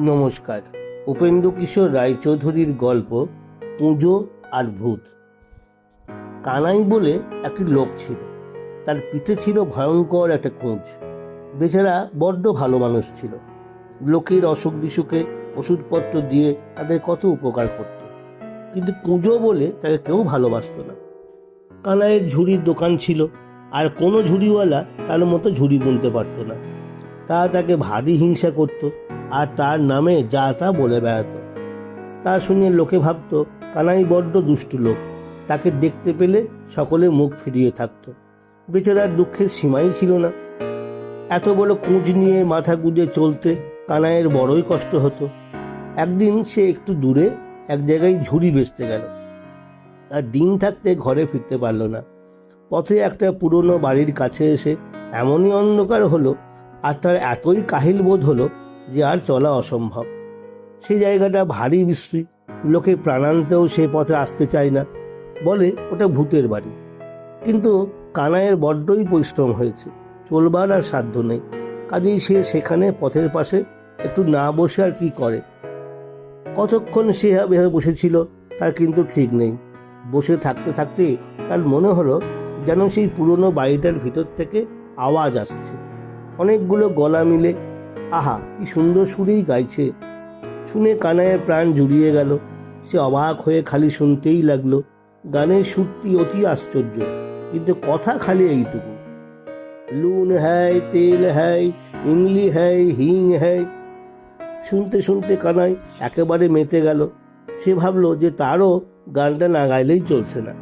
নমস্কার। উপেন্দ্র কিশোর রায়চৌধুরীর গল্প, পুজো আর ভূত। কানাই বলে একটি লোক ছিল। তার পিঠে ছিল ভয়ঙ্কর একটা কুঁজ। বেচারা বড্ড ভালো মানুষ ছিল। লোকের অসুখ বিসুখে ওষুধপত্র দিয়ে তাদের কত উপকার করত। কিন্তু পুজো বলে তাকে কেউ ভালোবাসতো না। কানাইয়ের ঝুড়ির দোকান ছিল। আর কোনো ঝুড়িওয়ালা তার মতো ঝুড়ি বুনতে পারতো না। তা তাকে ভারী হিংসা করতো। আর তার নামে যা তা বলে বেড়াতো। তা শুনে লোকে ভাবত, কানাই বড্ড দুষ্টু লোক। তাকে দেখতে পেলে সকলে মুখ ফিরিয়ে থাকতো। বেচারার দুঃখের সীমাই ছিল না। এত বড় কুঁজ নিয়ে মাথা গুঁজে চলতে কানাইয়ের বড়ই কষ্ট হতো। একদিন সে একটু দূরে এক জায়গায় ঝুড়ি বেচতে গেল। আর দিন থাকতে ঘরে ফিরতে পারল না। পথে একটা পুরনো বাড়ির কাছে এসে এমনই অন্ধকার হলো আর তার এতই কাহিল বোধ হলো যে আর চলা অসম্ভব। সেই জায়গাটা ভারী বিশ্রী, লোকে প্রাণান্তেও সে পথে আসতে চায় না, বলে ওটা ভূতের বাড়ি। কিন্তু কানাইয়ের বড্ডই পরিশ্রম হয়েছে, চলবার আর সাধ্য নেই। কাজেই সে সেখানে পথের পাশে একটু না বসে আর কি করে? কতক্ষণ সে এভাবে বসেছিল, তার কিন্তু ঠিক নেই। বসে থাকতে থাকতে তার মনে হলো যেন সেই পুরনো বাড়িটার ভিতর থেকে আওয়াজ আসছে। অনেকগুলো গলা মিলে আহা, কি সুন্দর সুরেই গাইছে। শুনে কানায়ের প্রাণ জুড়িয়ে গেল। সে অবাক হয়ে খালি শুনতেই লাগল। গানের সুরটি অতি আশ্চর্য, কিন্তু কথা খালি এইটুকু। লুন হ্যায়, তেল হ্যায় ইমলি হ্যায়, হিং হ্যায়। শুনতে শুনতে কানাই একেবারে মেতে গেল। সে ভাবলো যে তারও গানটা না গাইলেই চলছে না।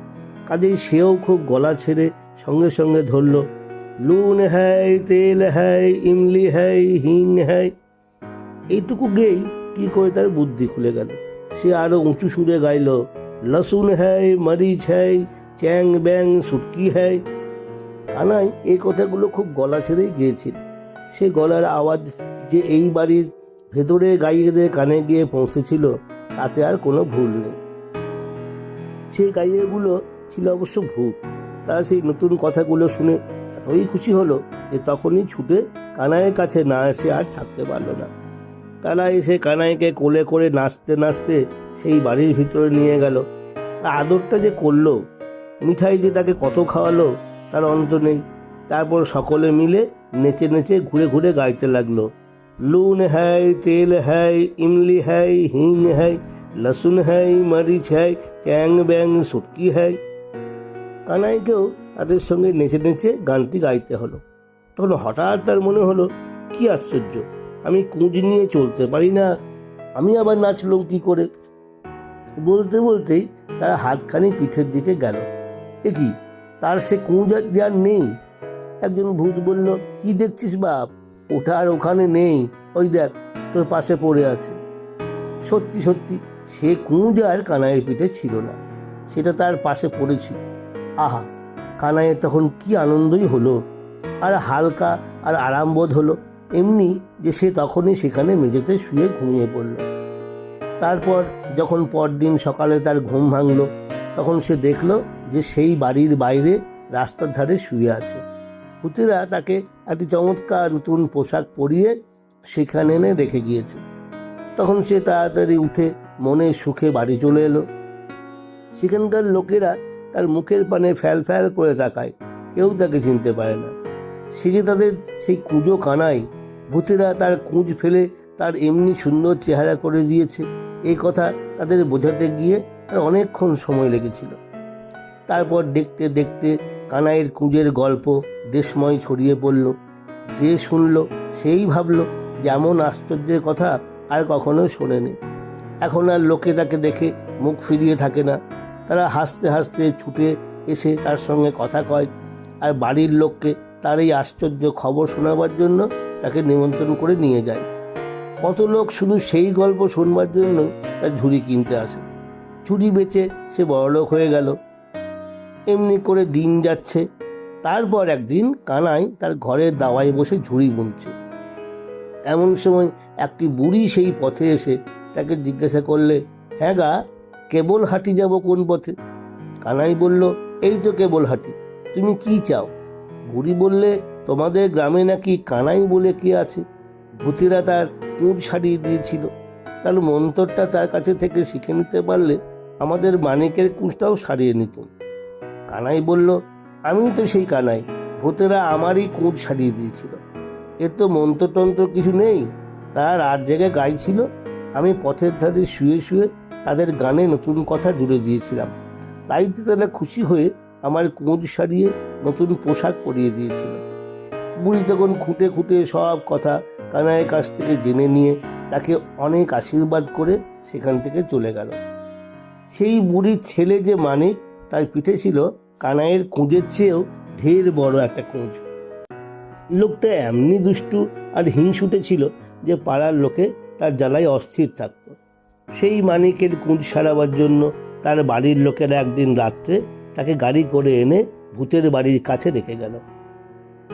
কাজেই সেও খুব গলা ছেড়ে সঙ্গে সঙ্গে ধরলো লুন হ্যায় তেল হ্যায় ইমলি হ্যায় হিং হ্যায় এইটুকু গেই কি করে তার বুদ্ধি খুলে গেল? সে আরও উঁচু সুরে গাইল, লসুন হ্যায় মরিচ হ্যায় চ্যাং ব্যাং, সুটকি হ্যায় কানাই এই কথাগুলো খুব গলা ছেড়েই গিয়েছিল। সে গলার আওয়াজ যে এই বাড়ির ভেতরে গাইয়েদের কানে গিয়ে পৌঁছেছিল, তাতে আর কোনো ভুল নেই। সেই গাইয়েগুলো ছিল অবশ্য ভূত। তারা সেই নতুন কথাগুলো শুনে এতই খুশি হলো যে তখনই ছুটে কানাইয়ের কাছে না এসে আর থাকতে পারল না। তারা এসে কানাইকে কোলে করে নাচতে নাচতে সেই বাড়ির ভিতরে নিয়ে গেল। আদরটা যে করল, মিঠাই যে তাকে কত খাওয়ালো তার অন্ত নেই। তারপর সকলে মিলে নেচে নেচে ঘুরে ঘুরে গাইতে লাগল। লুন হ্যায়, তেল হ্যায়, ইমলি হ্যায়, হিং হ্যায়, লসুন হ্যায়, মরিচ হ্যায় ক্যাং ব্যাং, সুটকি হ্যায়। কানাইকেও তাদের সঙ্গে নেচে নেচে গানটি গাইতে হলো। তখন হঠাৎ তার মনে হলো, কি আশ্চর্য, আমি কুঁজ নিয়ে চলতে পারি না, আমি আবার নাচলাম কি করে? বলতে বলতেই তার হাতখানি পিঠের দিকে গেল। এ কি, তার সে কুঁজ আর নেই? একজন ভূত বলল, কি দেখছিস বাপ, ওটা আর ওখানে নেই, ওই দেখ, তোর পাশে পড়ে আছে। সত্যি সত্যি, সে কুঁজ আর কানাইয়ের পিঠে ছিল না, সেটা তার পাশে পড়েছিল। আহা কানাইয়ের তখন কি আনন্দই হলো, আর হালকা আর আরাম বোধ হলো, এমনি যে সে তখনই সেখানে মেঝেতে শুয়ে ঘুমিয়ে পড়ল। তারপর যখন পরদিন সকালে তার ঘুম ভাঙলো, তখন সে দেখল যে সেই বাড়ির বাইরে রাস্তার ধারে শুয়ে আছে। ভূতেরা তাকে একটি চমৎকার নতুন পোশাক পরিয়ে সেখানে এনে রেখে গিয়েছে। তখন সে তাড়াতাড়ি উঠে মনে সুখে বাড়ি চলে এলো। সেখানকার লোকেরা তার মুখের পানে ফ্যাল ফ্যাল করে তাকায়। কেউ তাকে চিনতে পারে না। সে যে তাদের সেই কুঁজো কানাই, ভূতেরা তার কুঁজ ফেলে তার এমনি সুন্দর চেহারা করে দিয়েছে। এই কথা তাদের বোঝাতে গিয়ে তার অনেকক্ষণ সময় লেগেছিল। তারপর দেখতে দেখতে কানাইয়ের কুঁজের গল্প দেশময় ছড়িয়ে পড়ল। যে শুনল সেই ভাবল, যেমন আশ্চর্যের কথা আর কখনো শোনেনি। এখন আর লোকে তাকে দেখে মুখ ফিরিয়ে থাকে না। তারা হাসতে হাসতে ছুটে এসে তার সঙ্গে কথা কয়। আর বাড়ির লোককে তার এই আশ্চর্য খবর শোনাবার জন্য তাকে নিমন্ত্রণ করে নিয়ে যায়। কত লোক শুধু সেই গল্প শুনবার জন্য তার ঝুড়ি কিনতে আসে। ঝুড়ি বেচে সে বড়লোক হয়ে গেল। এমনি করে দিন যাচ্ছে। তারপর একদিন কানাই তার ঘরের দাওয়ায় বসে ঝুড়ি বুনছে। এমন সময় একটি বুড়ি সেই পথে এসে তাকে জিজ্ঞাসা করলে হ্যাঁ গা কেবল হাঁটি যাব কোন পথে? কানাই বলল, এই তো কেবল হাঁটি, তুমি কি চাও? বুড়ি বললে, তোমাদের গ্রামে নাকি কানাই বলে কে আছে? ভূতিরা তার কুঁজ সারিয়ে দিয়েছিল। তার মন্তরটা তার কাছে থেকে শিখে নিতে পারলে আমাদের মানিকের কুঁজটাও সারিয়ে নিত। কানাই বলল আমি তো সেই কানাই ভূতেরা আমারই কুঁজ সারিয়ে দিয়েছিল। এর তো মন্ত্রতন্ত্র কিছু নেই, তারা রাত জেগে গাইছিল আমি পথের ধারে শুয়ে শুয়ে তাদের গানে নতুন কথা জুড়ে দিয়েছিলাম। তাই তারা খুশি হয়ে আমার কুঁজ সারিয়ে নতুন পোশাক পরিয়ে দিয়েছিল। বুড়ি তখন খুঁটে খুঁটে সব কথা কানাইয়ের কাছ থেকে জেনে নিয়ে তাকে অনেক আশীর্বাদ করে সেখান থেকে চলে গেল। সেই বুড়ির ছেলে যে মানিক তার পিঠে ছিল কানাইয়ের কুঁজের চেয়েও ঢের বড় একটা কুঁজ। লোকটা এমনি দুষ্টু আর হিংসুটে ছিল যে পাড়ার লোকে তার জ্বালায় অস্থির থাকত। সেই মানিকের কুঁজ সারাবার জন্য তার বাড়ির লোকেরা একদিন রাত্রে তাকে গাড়ি করে এনে ভূতের বাড়ির কাছে রেখে গেল।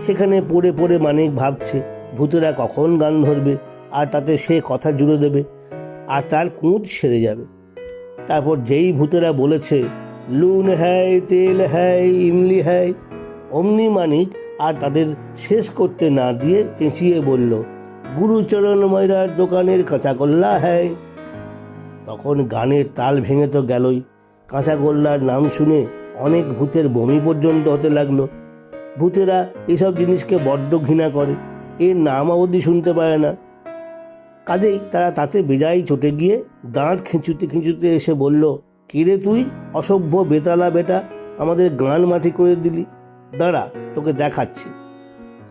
সেখানে পড়ে পড়ে মানিক ভাবছে, ভূতেরা কখন গান ধরবে? আর তাতে সে কথা জুড়ে দেবে, আর তার কুঁজ সেরে যাবে। তারপর যেই ভূতেরা বলেছে, লুন হ্যায়, তেল হ্যায়, ইমলি হ্যায়, অমনি মানিক আর তাদের শেষ করতে না দিয়ে চেঁচিয়ে বলল, গুরুচরণ ময়রার দোকানের কাঁচাগোল্লা হ্যায়। তখন গানের তাল ভেঙে তো গেলই। কাঁচাগোল্লার নাম শুনে অনেক ভূতের বমি পর্যন্ত হতে লাগল। ভূতেরা এসব জিনিসকে বড্ড ঘৃণা করে, এর নাম অবধি শুনতে পারে না। কাজেই তারা তাতে বেজায় চটে গিয়ে দাঁত খিঁচুতে খিঁচুতে এসে বলল কিরে তুই? অসভ্য বেতালা বেটা, আমাদের গান মাটি করে দিলি। দাঁড়া, তোকে দেখাচ্ছি।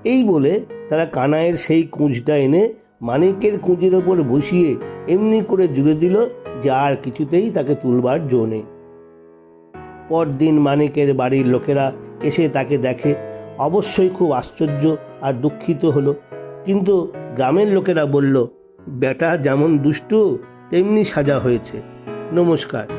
এই বলে তারা কানাইয়ের সেই কুঁজটা এনে মানিকের কুঁজের ওপর বসিয়ে এমনি করে জুড়ে দিল যে আর কিছুতেই তাকে তুলবার জো নেই। পরদিন মানিকের বাড়ির লোকেরা এসে তাকে দেখে অবশ্যই খুব আশ্চর্য আর দুঃখিত হলো। কিন্তু গ্রামের লোকেরা বলল, বেটা যেমন দুষ্টু, তেমনি সাজা হয়েছে। নমস্কার।